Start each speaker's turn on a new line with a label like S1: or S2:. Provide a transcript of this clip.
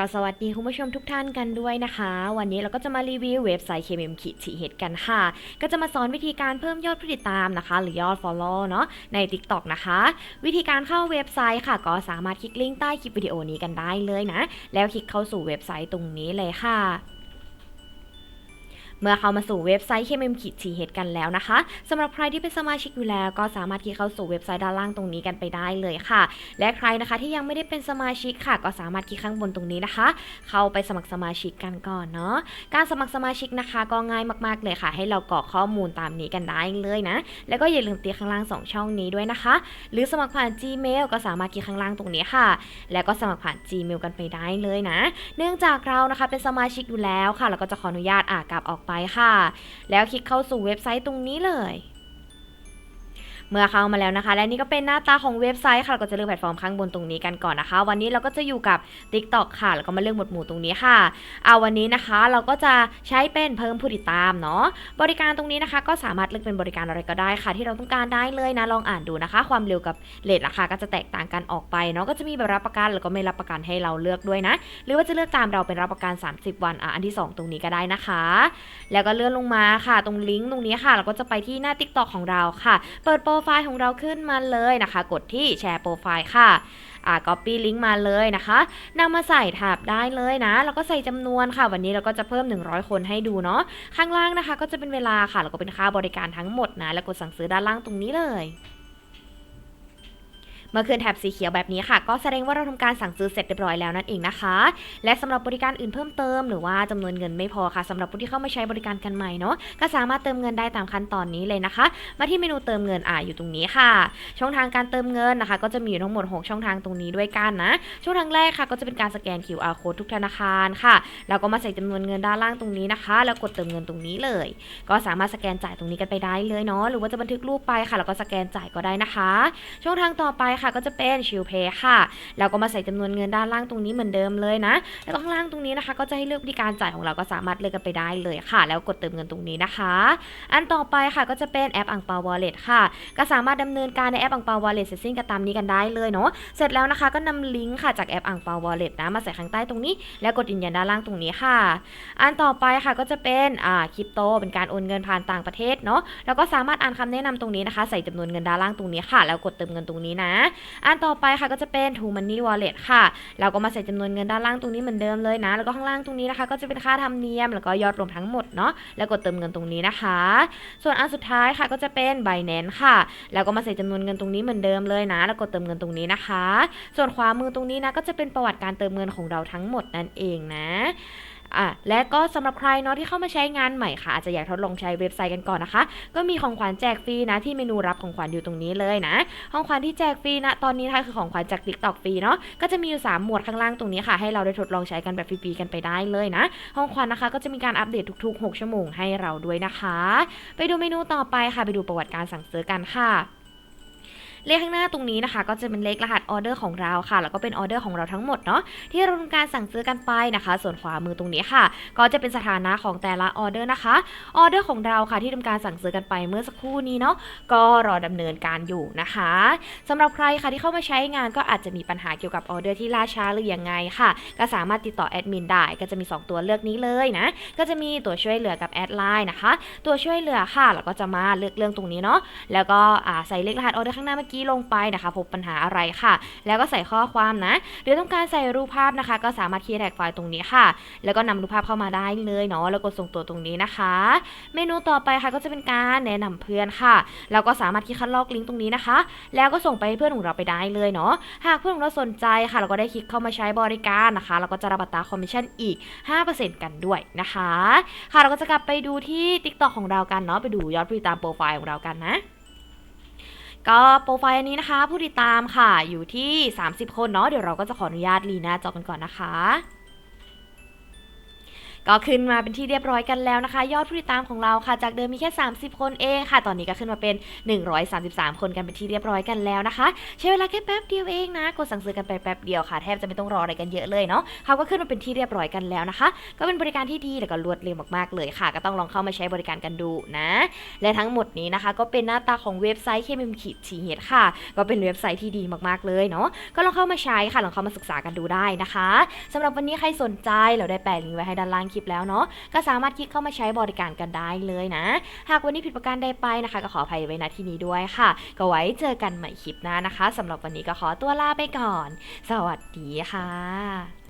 S1: ก็สวัสดีคุณผู้ชมทุกท่านกันด้วยนะคะ วันนี้เราก็จะมารีวิวเว็บไซต์ KMM ขีดฉีเฮดกันค่ะ ก็จะมาสอนวิธีการเพิ่มยอดผู้ติดตามนะคะ หรือยอด follow เนาะใน TikTok นะคะ วิธีการเข้าเว็บไซต์ค่ะ ก็สามารถคลิกลิงก์ใต้คลิปวิดีโอนี้กันได้เลยนะ แล้วคลิกเข้าสู่เว็บไซต์ตรงนี้เลยค่ะ เมื่อเข้ามาสู่เว็บไซต์ KMM ขีดทีเฮดกันแล้วนะคะสำหรับใครที่เป็นสมาชิกอยู่แล้ว ก็สามารถคลิกเข้าสู่เว็บไซต์ด้านล่างตรงนี้กันไปได้เลยค่ะ และใครนะคะที่ยังไม่ได้เป็นสมาชิกค่ะ ก็สามารถคลิกข้างบนตรงนี้นะคะ เข้าไปสมัครสมาชิกกันก่อนเนาะการสมัครสมาชิกนะคะ ก็ง่ายมากๆเลยค่ะ ให้เรากรอกข้อมูลตามนี้กันได้เลยนะ แล้วก็อย่าลืมตีข้างล่าง 2 ช่องนี้ด้วยนะคะ หรือสมัครผ่าน Gmail ก็สามารถคลิกข้างล่างตรงนี้ค่ะ แล้วก็สมัครผ่าน Gmail กันไปได้เลยนะ เนื่องจากเรานะคะเป็นสมาชิกอยู่แล้วค่ะ เราก็จะขออนุญาตอ่ากลับออกไปค่ะ แล้วคลิกเข้าสู่เว็บไซต์ตรงนี้เลย เมื่อเข้ามาแล้วนะคะ และนี่ก็เป็นหน้าตาของเว็บไซต์ค่ะก็จะเลือกแพลตฟอร์มข้างบนตรงนี้กันก่อนนะคะ วันนี้เราก็จะอยู่กับ TikTok ค่ะ แล้วก็มาเลือกหมวดหมู่ตรงนี้ค่ะเอาวันนี้นะคะเราก็จะใช้เป็นเพิ่มผู้ติดตามเนาะบริการตรงนี้นะคะ ก็สามารถเลือกเป็นบริการอะไรก็ได้ค่ะ ที่เราต้องการได้เลยนะลองอ่านดูนะคะ ความเร็วกับเลทราคาก็จะแตกต่างกันออกไปเนาะก็จะมีแบบรับประกันแล้วก็ไม่รับประกันให้เราเลือกด้วยนะ หรือว่าจะเลือกตามเราเป็นรับประกัน 30 วันอะอันที่ 2 ตรงนี้ก็ได้นะคะ แล้วก็เลื่อนลงมาค่ะ ตรงลิงก์ตรงนี้ค่ะ เราก็จะไปที่หน้า TikTok ของเราค่ะ เปิดโปรรไฟล์ของเราขึ้นมาเลยนะคะ กดที่แชร์โปรไฟล์ค่ะอ่า copy ลิงก์มาเลยนะคะนำมาใส่แท็บได้เลยนะ แล้วก็ใส่จำนวนค่ะ วันนี้เราก็จะเพิ่ม 100 คนให้ดูเนาะ ข้างล่างนะคะ ก็จะเป็นเวลาค่ะ แล้วก็เป็นค่าบริการทั้งหมดนะ แล้วกดสั่งซื้อด้านล่างตรงนี้เลย มื่อคืนแถบสีเขียวแบบนี้ค่ะ ก็แสดงว่าเราทำการสั่งซื้อเสร็จเรียบร้อยแล้วนั่นเองนะคะ และสำหรับบริการอื่นเพิ่มเติมหรือว่าจำนวนเงินไม่พอค่ะสำหรับผู้ที่เข้ามาใช้บริการกันใหม่เนาะก็สามารถเติมเงินได้ตามขั้นตอนนี้เลยนะคะ มาที่เมนูเติมเงินอ่าอยู่ตรงนี้ค่ะ ช่องทางการเติมเงินนะคะ ก็จะมีอยู่ทั้งหมด 6 ช่องทางตรงนี้ด้วยกันนะ ช่องทางแรกค่ะ ก็จะเป็นการสแกน QR code ทุกธนาคารค่ะแล้วก็มาใส่จำนวนเงินด้านล่างตรงนี้นะคะ แล้วกดเติมเงินตรงนี้เลย ก็สามารถสแกนจ่ายตรงนี้กันไปได้เลยเนาะหรือว่าจะบันทึกรูปไปค่ะ แล้วก็สแกนจ่ายก็ได้นะคะ ช่องทางต่อไปค่ะก็จะเป็นชิลเพย์ค่ะแล้วก็มาใส่จำนวนเงินด้านล่างตรงนี้เหมือนเดิมเลยนะ แล้วก็ข้างล่างตรงนี้นะคะ ก็จะให้เลือกวิธีการจ่ายของเราก็สามารถเลือกกันไปได้เลยค่ะ แล้วกดเติมเงินตรงนี้นะคะ อันต่อไปค่ะก็จะเป็นแอปอังเปาวอลเล็ตค่ะ ก็สามารถดำเนินการในแอปอังเปาวอลเล็ตเสร็จสิ้นกันตามนี้กันได้เลยเนาะเสร็จแล้วนะคะก็นำลิงก์ค่ะจากแอปอังเปาวอลเล็ตนะมาใส่ข้างใต้ตรงนี้ แล้วกดยืนยันด้านล่างตรงนี้ค่ะ อันต่อไปค่ะก็จะเป็นอ่าคริปโตเป็นการโอนเงินผ่านต่างประเทศเนาะแล้วก็สามารถอ่านคำแนะนำตรงนี้นะคะ ใส่จำนวนเงินด้านล่างตรงนี้ค่ะ แล้วกดเติมเงินตรงนี้นะอันต่อไปค่ะก็จะเป็น True Money Wallet ค่ะ เราก็มาใส่จำนวนเงินด้านล่างตรงนี้เหมือนเดิมเลยนะ แล้วก็ข้างล่างตรงนี้นะคะ ก็จะเป็นค่าธรรมเนียม แล้วก็ยอดรวมทั้งหมดเนาะ แล้วกดเติมเงินตรงนี้นะคะ ส่วนอันสุดท้ายค่ะก็จะเป็น Binance ค่ะ แล้วก็มาใส่จำนวนเงินตรงนี้เหมือนเดิมเลยนะ แล้วกดเติมเงินตรงนี้นะคะ ส่วนขวามือตรงนี้นะก็จะเป็นประวัติการเติมเงินของเราทั้งหมดนั่นเองนะ อะและก็สำหรับใครเนาะที่เข้ามาใช้งานใหม่ค่ะอาจจะอยากทดลองใช้เว็บไซต์กันก่อนนะคะ ก็มีของขวัญแจกฟรีนะที่เมนูรับของขวัญอยู่ตรงนี้เลยนะ ของขวัญที่แจกฟรีนะตอนนี้นะคะคือของขวัญจาก TikTok ฟรีเนาะก็จะมีอยู่ 3 หมวดข้างล่างตรงนี้ค่ะ ให้เราได้ทดลองใช้กันแบบฟรีๆกันไปได้เลยนะ ของขวัญนะคะก็จะมีการอัปเดตทุก ๆ 6 ชั่วโมงให้เราด้วยนะคะ ไปดูเมนูต่อไปค่ะไปดูประวัติการสั่งซื้อกันค่ะ เลขข้างหน้าตรงนี้นะคะ ก็จะเป็นเลขรหัสออเดอร์ของเราค่ะ แล้วก็เป็นออเดอร์ของเราทั้งหมดเนาะที่เราทำการสั่งซื้อกันไปนะคะ ส่วนขวามือตรงนี้ค่ะ ก็จะเป็นสถานะของแต่ละออเดอร์นะคะออเดอร์ของเราค่ะที่ทำการสั่งซื้อกันไปเมื่อสักครู่นี้เนาะก็รอดำเนินการอยู่นะคะสำหรับใครค่ะที่เข้ามาใช้งานก็อาจจะมีปัญหาเกี่ยวกับออเดอร์ที่ล่าช้าหรือยังไงค่ะ ก็สามารถติดต่อแอดมินได้ก็จะมี 2 ตัวเลือกนี้เลยนะก็จะมีตัวช่วยเหลือกับแอดไลน์นะคะ ตัวช่วยเหลือค่ะแล้วก็จะมาเลือกเรื่องตรงนี้เนาะแล้วก็ใส่เลขรหัสออเดอร์ข้างหน้าเมื่อกี้ลงไปนะคะ พบปัญหาอะไรค่ะ แล้วก็ใส่ข้อความนะ หรือต้องการใส่รูปภาพนะคะ ก็สามารถคีย์แท็กไฟล์ตรงนี้ค่ะ แล้วก็นำรูปภาพเข้ามาได้เลยเนาะแล้วกดส่งตัวตรงนี้นะคะ เมนูต่อไปค่ะก็จะเป็นการแนะนำเพื่อนค่ะแล้วก็สามารถที่คัดลอกลิงก์ตรงนี้นะคะ แล้วก็ส่งไปให้เพื่อนของเราไปได้เลยเนาะหากเพื่อนของเราสนใจค่ะ เราก็ได้คลิกเข้ามาใช้บริการนะคะแล้วก็จะรับอัตราคอมมิชชั่นอีก 5%กันด้วยนะคะ ค่ะเราก็จะกลับไปดูที่ TikTok ของเรากันเนาะไปดูยอดผู้ติดตามโปรไฟล์ของเรากันนะ ก็โปรไฟล์อันนี้นะคะ ผู้ติดตามค่ะอยู่ที่ 30 คนเนาะเดี๋ยวเราก็จะขออนุญาตลีหน้าจอกันก่อนนะคะ ก็ขึ้นมาเป็นที่เรียบร้อยกันแล้วนะคะ ยอดผู้ติดตามของเราค่ะ จากเดิมมีแค่ 30 คนเองค่ะ ตอนนี้ก็ขึ้นมาเป็น 133 คนกันเป็นที่เรียบร้อยกันแล้วนะคะ ใช้เวลาแค่แป๊บเดียวเองนะ กดสั่งซื้อกันไปแป๊บเดียวค่ะ แทบจะไม่ต้องรออะไรกันเยอะเลยเนาะเขาก็ขึ้นมาเป็นที่เรียบร้อยกันแล้วนะคะ ก็เป็นบริการที่ดีแล้วก็รวดเร็วมากๆเลยค่ะ ก็ต้องลองเข้ามาใช้บริการกันดูนะ และทั้งหมดนี้นะคะ ก็เป็นหน้าตาของเว็บไซต์ KMM ขีดทีเฮดค่ะ ก็เป็นเว็บไซต์ที่ดีมากๆเลยเนาะก็ลองเข้ามาใช้ค่ะลองเข้ามาศึกษากันดูได้นะคะสำหรับวันนี้ใครสนใจเราได้แปะลิงก์ไว้ให้ด้านล่างคลิปแล้วเนาะก็สามารถคลิกเข้ามาใช้บริการกันได้เลยนะ หากวันนี้ผิดประการใดไปนะคะ ก็ขออภัยไว้ณที่นี้ด้วยค่ะ ก็ไว้เจอกันใหม่คลิปหน้านะคะสำหรับวันนี้ก็ขอตัวลาไปก่อน สวัสดีค่ะ